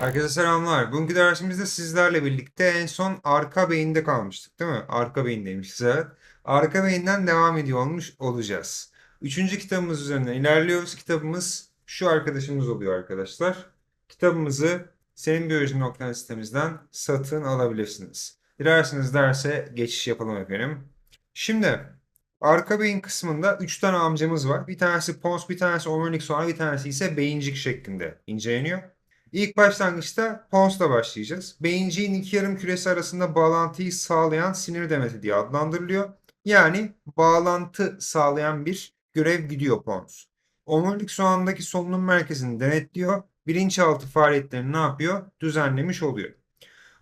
Herkese selamlar. Bugünkü dersimizde sizlerle birlikte en son arka beyinde kalmıştık değil mi? Arka beyindeymişiz evet. Arka beyinden devam ediyor olmuş olacağız. Üçüncü kitabımız üzerinden ilerliyoruz. Kitabımız şu arkadaşımız oluyor arkadaşlar. Kitabımızı Senin Biyoloji sitemizden satın alabilirsiniz. Dilerseniz derse geçiş yapalım efendim. Şimdi arka beyin kısmında 3 tane amcamız var. Bir tanesi pons, bir tanesi omurilik soğanı, bir tanesi ise beyincik şeklinde inceleniyor. İlk başlangıçta Pons'la başlayacağız. Beyinciğin iki yarım küresi arasında bağlantıyı sağlayan sinir demeti diye adlandırılıyor. Yani bağlantı sağlayan bir görev gidiyor Pons. Omurilik soğandaki solunum merkezini denetliyor. Bilinçaltı faaliyetlerini ne yapıyor? Düzenlemiş oluyor.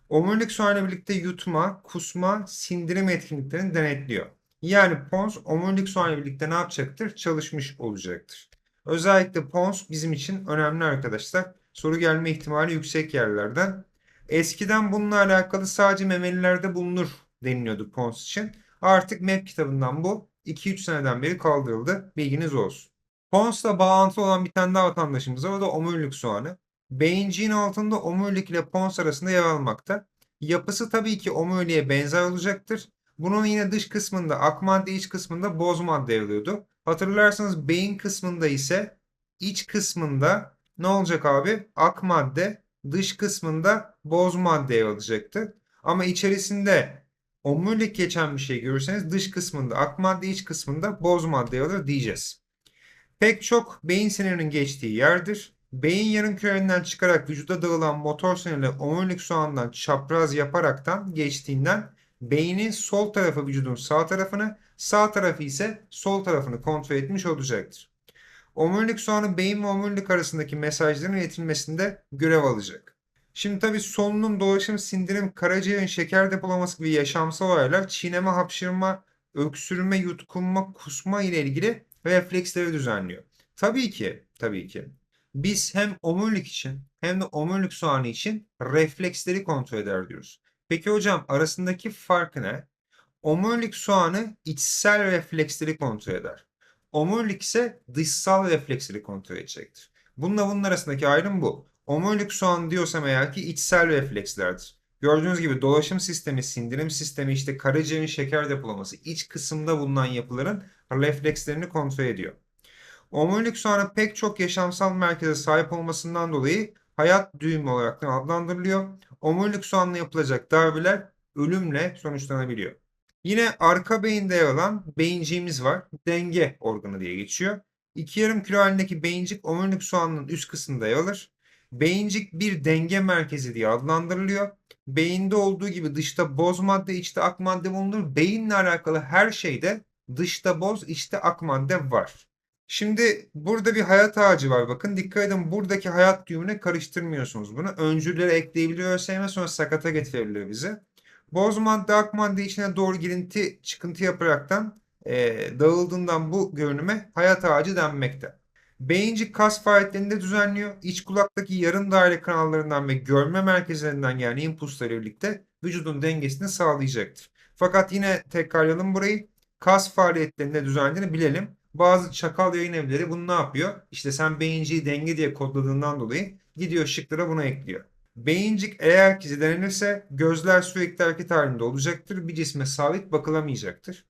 Omurilik soğanla birlikte yutma, kusma, sindirim etkinliklerini denetliyor. Yani Pons omurilik soğanla birlikte ne yapacaktır? Çalışmış olacaktır. Özellikle Pons bizim için önemli arkadaşlar soru gelme ihtimali yüksek yerlerden. Eskiden bununla alakalı sadece memelilerde bulunur deniliyordu Pons için. Artık MEP kitabından bu 2-3 seneden beri kaldırıldı. Bilginiz olsun. Pons'la bağlantılı olan bir tane daha vatandaşımız var. O da omurilik soğanı. Beyinciğin altında omurilik ile pons arasında yer almakta. Yapısı tabii ki omuriliğe benzer olacaktır. Bunun yine dış kısmında ak madde iç kısmında boz madde yer. Hatırlarsanız beyin kısmında ise iç kısmında ne olacak abi? Ak madde dış kısmında boz madde yer alacaktı. Ama içerisinde omurilik geçen bir şey görürseniz dış kısmında ak madde iç kısmında boz madde yer alır diyeceğiz. Pek çok beyin sinirinin geçtiği yerdir. Beyin yarım küreninden çıkarak vücuda dağılan motor sinirle omurilik soğandan çapraz yaparaktan geçtiğinden beynin sol tarafı vücudun sağ tarafını, sağ tarafı ise sol tarafını kontrol etmiş olacaktır. Omurilik soğanı beyin ve omurilik arasındaki mesajların iletilmesinde görev alacak. Şimdi tabii solunum, dolaşım, sindirim, karaciğerin şeker depolaması gibi yaşamsal olaylar çiğneme, hapşırma, öksürme, yutkunma, kusma ile ilgili refleksleri düzenliyor. Tabii ki, tabii ki. Biz hem omurilik için hem de omurilik soğanı için refleksleri kontrol eder diyoruz. Peki hocam arasındaki fark ne? Omurilik soğanı içsel refleksleri kontrol eder. Omurilik ise dışsal refleksleri kontrol edecektir. Bununla bunun arasındaki ayrım bu. Omurilik soğan diyorsam eğer ki içsel reflekslerdir. Gördüğünüz gibi dolaşım sistemi, sindirim sistemi, işte karaciğerin şeker depolaması, iç kısımda bulunan yapıların reflekslerini kontrol ediyor. Omurilik soğanı pek çok yaşamsal merkeze sahip olmasından dolayı hayat düğümü olarak adlandırılıyor. Omurilik soğanla yapılacak darbeler ölümle sonuçlanabiliyor. Yine arka beyinde yer alan beyinciğimiz var. Denge organı diye geçiyor. İki yarım kilo halindeki beyincik omurilik soğanının üst kısmında yer alır. Beyincik bir denge merkezi diye adlandırılıyor. Beyinde olduğu gibi dışta boz madde, içte ak madde bulunur. Beyinle alakalı her şeyde dışta boz, içte ak madde var. Şimdi burada bir hayat ağacı var. Bakın dikkat edin buradaki hayat düğümüne karıştırmıyorsunuz bunu. Öncülleri ekleyebiliyor ÖSYM sonra sakata getirebiliyor bize. Boz madde ak madde içine doğru girinti çıkıntı yaparaktan e, dağıldığından bu görünüme hayat ağacı denmekte. Beyincik kas faaliyetlerini düzenliyor. İç kulaktaki yarım daire kanallarından ve görme merkezlerinden gelen impulslarla birlikte vücudun dengesini sağlayacaktır. Fakat yine tekrarlayalım burayı. Kas faaliyetlerinde düzenlediğini bilelim. Bazı çakal yayın evleri bunu ne yapıyor? İşte sen beyinciyi denge diye kodladığından dolayı gidiyor şıklara bunu ekliyor. Beyincik eğer ki zedelenirse gözler sürekli hareket halinde olacaktır. Bir cisme sabit bakılamayacaktır.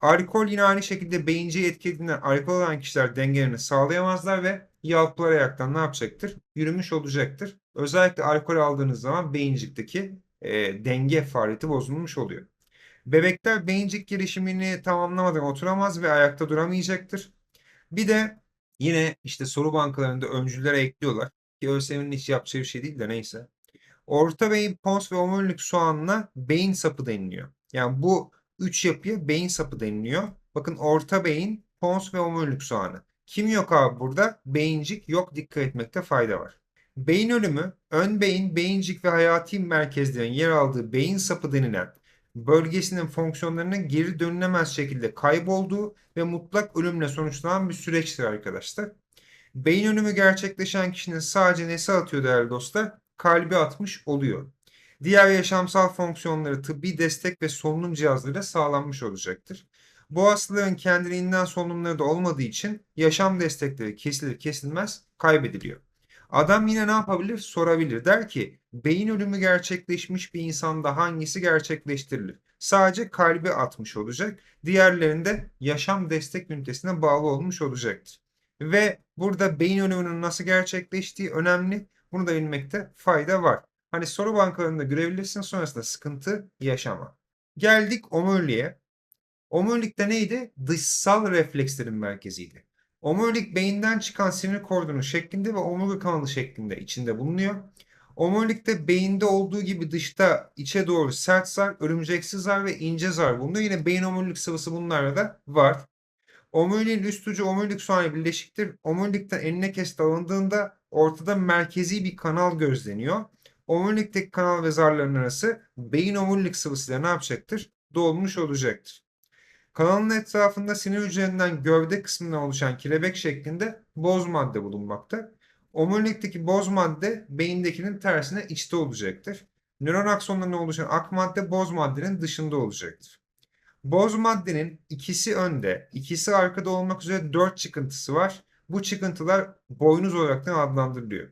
Alkol yine aynı şekilde beyinciyi etkilediğinden alkol olan kişiler dengelerini sağlayamazlar ve yalpılar ayaktan ne yapacaktır? Yürümüş olacaktır. Özellikle alkol aldığınız zaman beyincikteki e, denge faaliyeti bozulmuş oluyor. Bebekler beyincik gelişimini tamamlamadan oturamaz ve ayakta duramayacaktır. Bir de yine işte soru bankalarında öncüllere ekliyorlar. Ki ÖSYM'nin hiç yapacağı bir şey değil de neyse. Orta beyin, pons ve omurilik soğanına beyin sapı deniliyor. Yani bu üç yapıya beyin sapı deniliyor. Bakın orta beyin, pons ve omurilik soğanı. Kim yok abi burada? Beyincik yok dikkat etmekte fayda var. Beyin ölümü, ön beyin, beyincik ve hayati merkezlerin yer aldığı beyin sapı denilen bölgesinin fonksiyonlarının geri dönülemez şekilde kaybolduğu ve mutlak ölümle sonuçlanan bir süreçtir arkadaşlar. Beyin ölümü gerçekleşen kişinin sadece nesi atıyor değerli dostlar? Kalbi atmış oluyor. Diğer yaşamsal fonksiyonları tıbbi destek ve solunum cihazlarıyla sağlanmış olacaktır. Bu hastalığın kendiliğinden solunumları da olmadığı için yaşam destekleri kesilir kesilmez kaybediliyor. Adam yine ne yapabilir? Sorabilir. Der ki beyin ölümü gerçekleşmiş bir insanda hangisi gerçekleştirilir? Sadece kalbi atmış olacak. Diğerlerinde yaşam destek ünitesine bağlı olmuş olacaktır. Ve burada beyin ölümünün nasıl gerçekleştiği önemli. Bunu da bilmekte fayda var. Hani soru bankalarında görebilirsin sonrasında sıkıntı yaşama. Geldik omuriliğe. Omurilikte neydi? Dışsal reflekslerin merkeziydi. Omurilik beyinden çıkan sinir kordonu şeklinde ve omurilik kanalı şeklinde içinde bulunuyor. Omurilikte beyinde olduğu gibi dışta içe doğru sert zar, örümceksi zar ve ince zar bulunuyor. Yine beyin omurilik sıvısı bunlarda da var. Omuriliğin üst ucu omurilik soğanı birleşiktir. Omurilikten enine kesit alındığında ortada merkezi bir kanal gözleniyor. Omurilikteki kanal ve zarların arası beyin omurilik sıvısıyla ne yapacaktır? Dolmuş olacaktır. Kanalın etrafında sinir hücrelerinden gövde kısmından oluşan kelebek şeklinde boz madde bulunmakta. Omurilikteki boz madde beyindekinin tersine içte olacaktır. Nöron aksonlarından oluşan ak madde boz maddenin dışında olacaktır. Boz maddenin ikisi önde, ikisi arkada olmak üzere dört çıkıntısı var. Bu çıkıntılar boynuz olarak adlandırılıyor.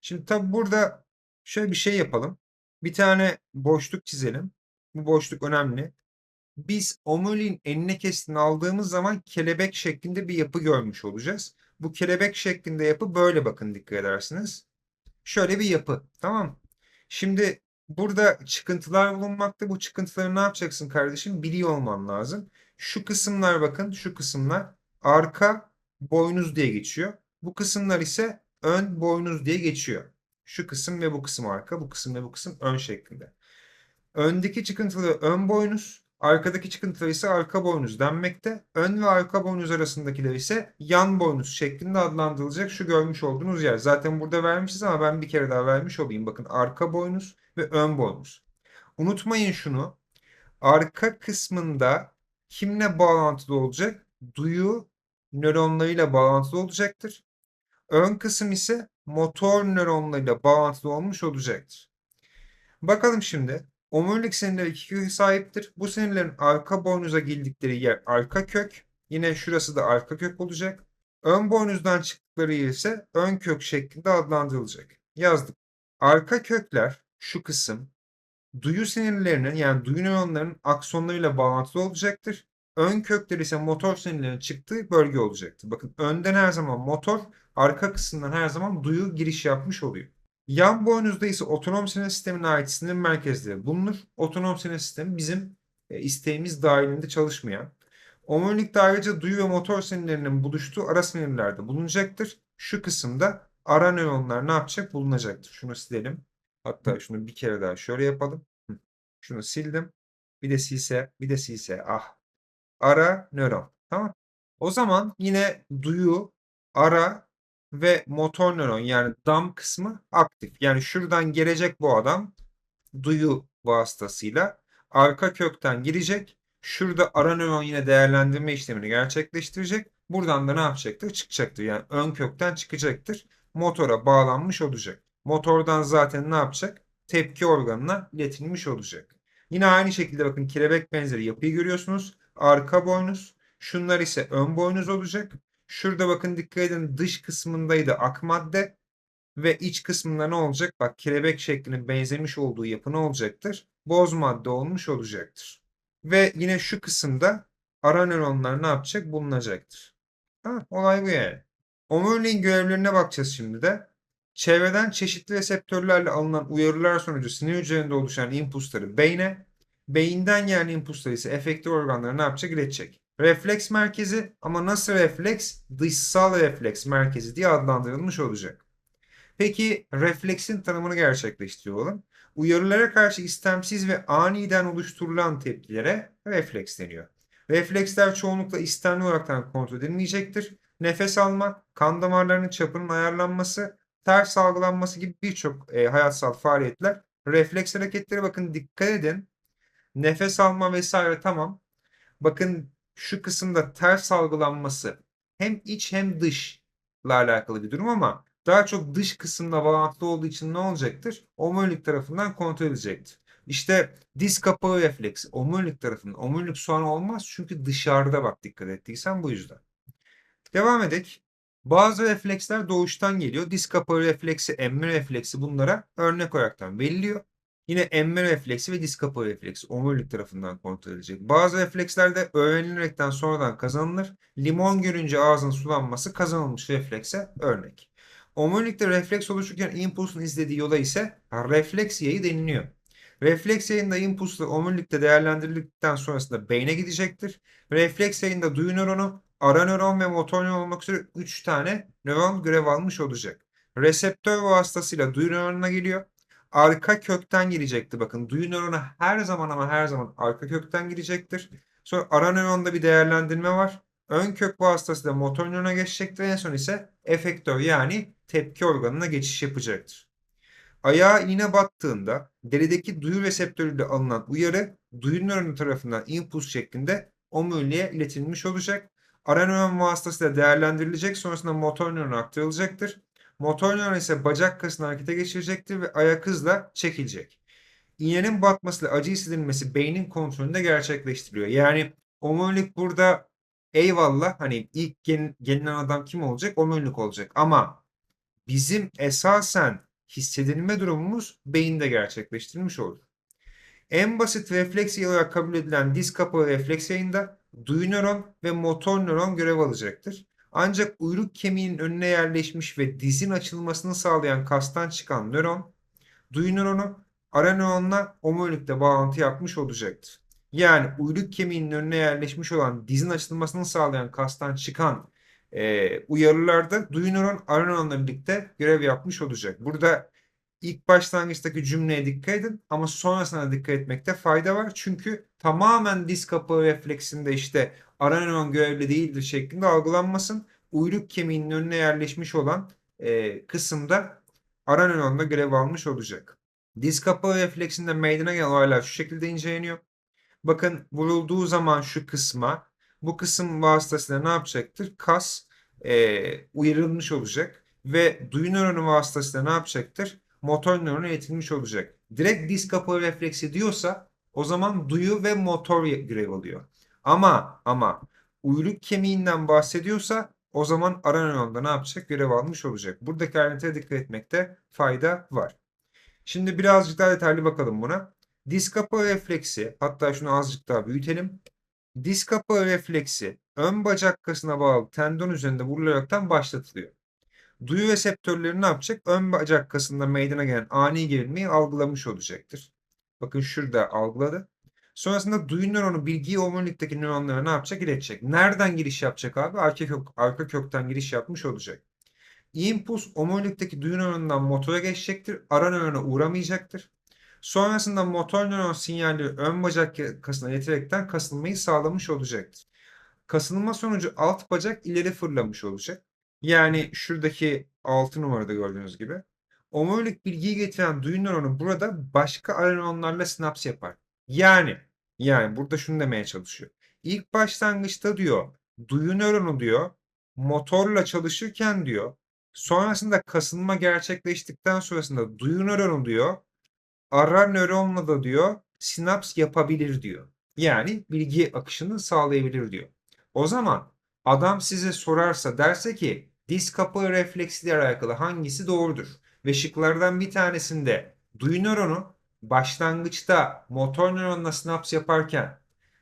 Şimdi tabi burada şöyle bir şey yapalım. Bir tane boşluk çizelim. Bu boşluk önemli. Biz omuriliğin enine kesitini aldığımız zaman kelebek şeklinde bir yapı görmüş olacağız. Bu kelebek şeklinde yapı böyle bakın dikkat edersiniz. Şöyle bir yapı. Tamam Şimdi burada çıkıntılar bulunmakta. Bu çıkıntıları ne yapacaksın kardeşim? Biliyor olman lazım. Şu kısımlar bakın şu kısımlar arka boynuz diye geçiyor. Bu kısımlar ise ön boynuz diye geçiyor. Şu kısım ve bu kısım arka, bu kısım ve bu kısım ön şeklinde. Öndeki çıkıntıları ön boynuz, arkadaki çıkıntıları ise arka boynuz denmekte. Ön ve arka boynuz arasındakiler ise yan boynuz şeklinde adlandırılacak şu görmüş olduğunuz yer. Zaten burada vermişiz ama ben bir kere daha vermiş olayım. Bakın arka boynuz ve ön boynuz. Unutmayın şunu. Arka kısmında kimle bağlantılı olacak? Duyu nöronlarıyla bağlantılı olacaktır. Ön kısım ise motor nöronlarıyla bağlantılı olmuş olacaktır. Bakalım şimdi. Omurilik sinirleri iki sahiptir. Bu sinirlerin arka boynuza girdikleri yer arka kök. Yine şurası da arka kök olacak. Ön boynuzdan çıktıkları yer ise ön kök şeklinde adlandırılacak. Yazdık. Arka kökler şu kısım duyu sinirlerinin yani duyu nöronlarının aksonlarıyla bağlantılı olacaktır. Ön kökler ise motor sinirlerinin çıktığı bölge olacaktır. Bakın önden her zaman motor, arka kısımdan her zaman duyu giriş yapmış oluyor. Yan boynuzda ise otonom sinir sistemine ait sinir merkezleri bulunur. Otonom sinir sistemi bizim e, isteğimiz dahilinde çalışmayan. Omurilikte ayrıca duyu ve motor sinirlerinin buluştuğu ara sinirlerde bulunacaktır. Şu kısımda ara nöronlar ne yapacak? Bulunacaktır. Şunu silelim. Hatta şunu bir kere daha şöyle yapalım. Şunu sildim. Bir de silse, bir de silse. Ah. Ara nöron. Tamam. O zaman yine duyu, ara ve motor nöron yani dam kısmı aktif. Yani şuradan gelecek bu adam duyu vasıtasıyla arka kökten girecek. Şurada ara nöron yine değerlendirme işlemini gerçekleştirecek. Buradan da ne yapacaktır? Çıkacaktır. Yani ön kökten çıkacaktır. Motora bağlanmış olacak. Motordan zaten ne yapacak? Tepki organına iletilmiş olacak. Yine aynı şekilde bakın kelebek benzeri yapıyı görüyorsunuz. Arka boynuz. Şunlar ise ön boynuz olacak. Şurada bakın dikkat edin dış kısmındaydı ak madde ve iç kısmında ne olacak? Bak kelebek şeklinin benzemiş olduğu yapı ne olacaktır? Boz madde olmuş olacaktır. Ve yine şu kısımda ara nöronlar ne yapacak? Bulunacaktır. Ha, olay bu yani. Omuriliğin görevlerine bakacağız şimdi de. Çevreden çeşitli reseptörlerle alınan uyarılar sonucu sinir hücrelerinde oluşan impulsları beyne, beyinden gelen impulsları ise efektör organlara ne yapacak? İletecek. Refleks merkezi ama nasıl refleks? Dışsal refleks merkezi diye adlandırılmış olacak. Peki refleksin tanımını gerçekleştiriyorum. Uyarılara karşı istemsiz ve aniden oluşturulan tepkilere refleks deniyor. Refleksler çoğunlukla istemli olarak kontrol edilmeyecektir. Nefes alma, kan damarlarının çapının ayarlanması, ters algılanması gibi birçok e, hayatsal faaliyetler refleks hareketleri bakın dikkat edin. Nefes alma vesaire tamam. Bakın şu kısımda ters algılanması hem iç hem dışla alakalı bir durum ama daha çok dış kısımda bağlantılı olduğu için ne olacaktır? Omurilik tarafından kontrol edilecektir. İşte diz kapağı refleksi omurilik tarafından. Omurilik soğan olmaz çünkü dışarıda bak dikkat ettiysen bu yüzden. Devam edelim. Bazı refleksler doğuştan geliyor. Diz kapağı refleksi, emme refleksi bunlara örnek olaraktan veriliyor. Yine emme refleksi ve diz kapağı refleksi omurilik tarafından kontrol edilecek. Bazı refleksler de öğrenilerekten sonradan kazanılır. Limon görünce ağzın sulanması kazanılmış reflekse örnek. Omurilikte refleks oluşurken impulsun izlediği yola ise refleks yayı deniliyor. Refleks yayında impulsla omurilikte değerlendirildikten sonrasında beyne gidecektir. Refleks yayında duyu nöronu, ara nöron ve motor nöron olmak üzere 3 tane nöron görev almış olacak. Reseptör vasıtasıyla duyu nöronuna geliyor. Arka kökten girecekti. Bakın duyu nöronu her zaman ama her zaman arka kökten girecektir. Sonra ara nöronda bir değerlendirme var. Ön kök vasıtasıyla motor nörona geçecektir. En son ise efektör yani tepki organına geçiş yapacaktır. Ayağa iğne battığında derideki duyu reseptörüyle alınan uyarı duyu nöronu tarafından impuls şeklinde omuriliğe iletilmiş olacak. Ara nöron vasıtasıyla değerlendirilecek sonrasında motor nörona aktarılacaktır. Motor nöron ise bacak kasını harekete geçirecektir ve ayak hızla çekilecek. İğnenin batmasıyla acı hissedilmesi beynin kontrolünde gerçekleştiriliyor. Yani omurilik burada eyvallah hani ilk gel- gelinen adam kim olacak? Omurilik olacak ama bizim esasen hissedilme durumumuz beyinde gerçekleştirilmiş olur. En basit refleks yayı olarak kabul edilen diz kapağı refleks yayında duyu nöron ve motor nöron görev alacaktır. Ancak uyluk kemiğinin önüne yerleşmiş ve dizin açılmasını sağlayan kastan çıkan nöron, duyu nöronu ara nöronla omurilikte bağlantı yapmış olacaktır. Yani uyluk kemiğinin önüne yerleşmiş olan dizin açılmasını sağlayan kastan çıkan e, uyarılarda duyu nöron ara nöronla birlikte görev yapmış olacak. Burada ilk başlangıçtaki cümleye dikkat edin ama sonrasına dikkat etmekte fayda var. Çünkü tamamen diz kapağı refleksinde işte ara nöron görevli değildir şeklinde algılanmasın. Uyluk kemiğinin önüne yerleşmiş olan e, kısımda ara nöronda görev almış olacak. Diz kapağı refleksinde meydana gelen olaylar şu şekilde inceleniyor. Bakın vurulduğu zaman şu kısma bu kısım vasıtasıyla ne yapacaktır? Kas e, uyarılmış olacak ve duyu nöronu vasıtasıyla ne yapacaktır? Motor nöronu iletilmiş olacak. Direkt diz kapağı refleksi diyorsa o zaman duyu ve motor görev alıyor. Ama ama uyluk kemiğinden bahsediyorsa o zaman ara nöronda ne yapacak? Görev almış olacak. Buradaki ayrıntıya dikkat etmekte fayda var. Şimdi birazcık daha detaylı bakalım buna. Diz kapağı refleksi, hatta şunu azıcık daha büyütelim. Diz kapağı refleksi ön bacak kasına bağlı tendon üzerinde vurularaktan başlatılıyor. Duyu reseptörleri ne yapacak? Ön bacak kasında meydana gelen ani gerilmeyi algılamış olacaktır. Bakın şurada algıladı. Sonrasında duyu nöronu bilgiyi omurilikteki nöronlara ne yapacak? İletecek. Nereden giriş yapacak abi? Arka, kök, arka kökten giriş yapmış olacak. Impuls omurilikteki duyu nöronundan motora geçecektir. Ara nörona uğramayacaktır. Sonrasında motor nöron sinyalleri ön bacak kasına ileterekten kasılmayı sağlamış olacaktır. Kasılma sonucu alt bacak ileri fırlamış olacak. Yani şuradaki 6 numarada gördüğünüz gibi. Omurilik bilgiyi getiren duyu nöronu burada başka ara nöronlarla sinaps yapar. Yani yani burada şunu demeye çalışıyor. İlk başlangıçta diyor duyu nöronu diyor motorla çalışırken diyor sonrasında kasılma gerçekleştikten sonrasında duyu nöronu diyor ara nöronla da diyor sinaps yapabilir diyor. Yani bilgi akışını sağlayabilir diyor. O zaman adam size sorarsa derse ki diz kapağı refleksiyle alakalı hangisi doğrudur? Ve şıklardan bir tanesinde duyu nöronu başlangıçta motor nöronla sinaps yaparken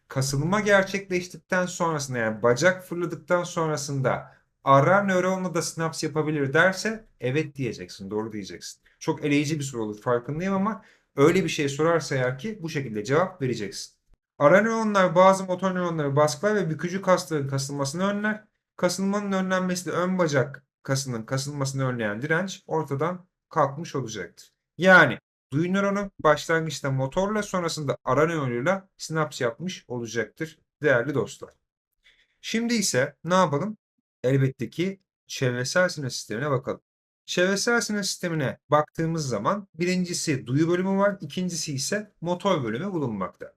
kasılma gerçekleştikten sonrasında yani bacak fırladıktan sonrasında ara nöronla da sinaps yapabilir derse evet diyeceksin, doğru diyeceksin. Çok eleyici bir soru olur farkındayım ama öyle bir şey sorarsa eğer ki bu şekilde cevap vereceksin. Ara nöronlar bazı motor nöronları baskılar ve bükücü kasların kasılmasını önler. Kasılmanın önlenmesiyle ön bacak kasının kasılmasını önleyen direnç ortadan kalkmış olacaktır. Yani duyu nöronu başlangıçta motorla sonrasında ara nöronuyla sinaps yapmış olacaktır değerli dostlar. Şimdi ise ne yapalım? Elbette ki çevresel sinir sistemine bakalım. Çevresel sinir sistemine baktığımız zaman birincisi duyu bölümü var, ikincisi ise motor bölümü bulunmakta.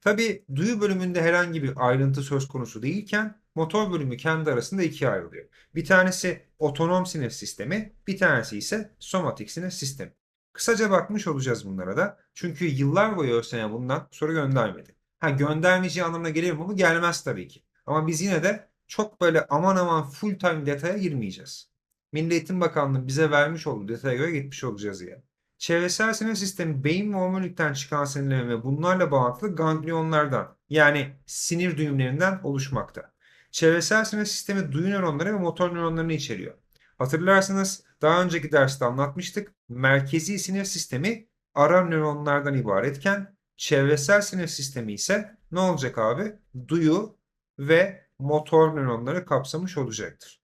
Tabi duyu bölümünde herhangi bir ayrıntı söz konusu değilken motor bölümü kendi arasında ikiye ayrılıyor. Bir tanesi otonom sinir sistemi, bir tanesi ise somatik sinir sistemi. Kısaca bakmış olacağız bunlara da. Çünkü yıllar boyu ÖSYM bundan soru göndermedi. Ha göndermeyeceği anlamına gelir mi bu? Gelmez tabii ki. Ama biz yine de çok böyle aman aman full time detaya girmeyeceğiz. Milli Eğitim Bakanlığı bize vermiş olduğu detaya göre gitmiş olacağız yani. Çevresel sinir sistemi beyin ve omurilikten çıkan sinirlerin ve bunlarla bağlantılı ganglionlardan yani sinir düğümlerinden oluşmakta. Çevresel sinir sistemi duyu nöronları ve motor nöronlarını içeriyor. Hatırlarsanız daha önceki derste anlatmıştık. Merkezi sinir sistemi ara nöronlardan ibaretken çevresel sinir sistemi ise ne olacak abi? Duyu ve motor nöronları kapsamış olacaktır.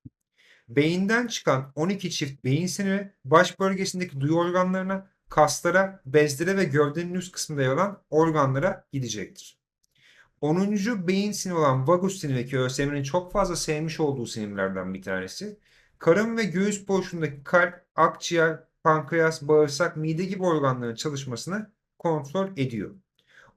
Beyinden çıkan 12 çift beyin siniri baş bölgesindeki duyu organlarına, kaslara, bezlere ve gövdenin üst kısmında yer alan organlara gidecektir. 10. beyin siniri olan vagus siniri ki ÖSYM'nin çok fazla sevmiş olduğu sinirlerden bir tanesi. Karın ve göğüs boşluğundaki kalp, akciğer, pankreas, bağırsak, mide gibi organların çalışmasını kontrol ediyor.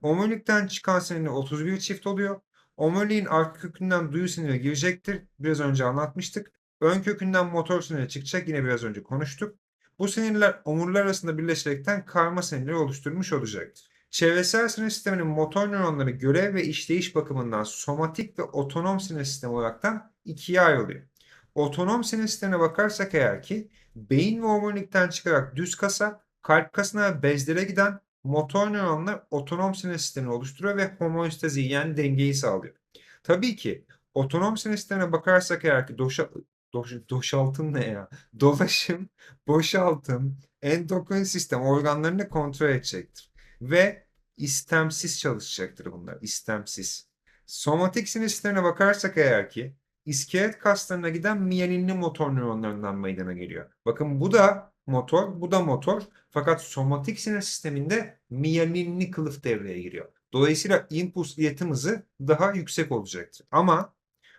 Omurilikten çıkan sinirler 31 çift oluyor. Omuriliğin arka kökünden duyu siniri girecektir. Biraz önce anlatmıştık. Ön kökünden motor siniri çıkacak. Yine biraz önce konuştuk. Bu sinirler omurlar arasında birleşerekten karma sinirleri oluşturmuş olacaktır. Çevresel sinir sisteminin motor nöronları görev ve işleyiş bakımından somatik ve otonom sinir sistemi olaraktan ikiye ayrılıyor. Otonom sinir sistemine bakarsak eğer ki beyin ve omurilikten çıkarak düz kasa, kalp kasına ve bezlere giden motor nöronlar otonom sinir sistemini oluşturuyor ve homeostaziyi yani dengeyi sağlıyor. Tabii ki otonom sinir sistemine bakarsak eğer ki doşa, doş, doşaltım ne ya? Dolaşım, boşaltım, endokrin sistem organlarını kontrol edecektir. Ve istemsiz çalışacaktır bunlar. istemsiz. Somatik sinir sistemine bakarsak eğer ki iskelet kaslarına giden miyelinli motor nöronlarından meydana geliyor. Bakın bu da motor, bu da motor. Fakat somatik sinir sisteminde miyelinli kılıf devreye giriyor. Dolayısıyla impuls iletim hızı daha yüksek olacaktır. Ama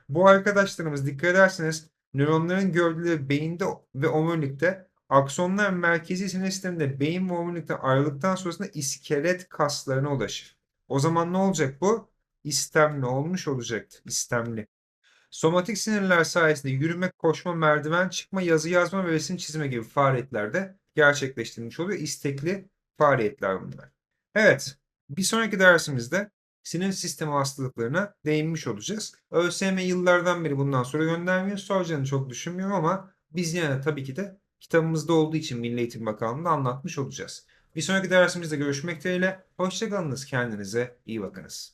bu arkadaşlarımız dikkat ederseniz nöronların gövdeleri beyinde ve omurilikte aksonlar merkezi sinir sisteminde beyin ve omurilikten ayrıldıktan sonrasında iskelet kaslarına ulaşır. O zaman ne olacak bu? İstemli olmuş olacaktır. İstemli. Somatik sinirler sayesinde yürüme, koşma, merdiven çıkma, yazı yazma ve resim çizme gibi faaliyetlerde gerçekleştirilmiş oluyor. İstekli faaliyetler bunlar. Evet, bir sonraki dersimizde sinir sistemi hastalıklarına değinmiş olacağız. ÖSYM yıllardan beri bundan sonra göndermiyor. Soracağını çok düşünmüyorum ama biz yine tabii ki de kitabımızda olduğu için Milli Eğitim Bakanlığı'nda anlatmış olacağız. Bir sonraki dersimizde görüşmek dileğiyle. Hoşçakalınız. Kendinize iyi bakınız.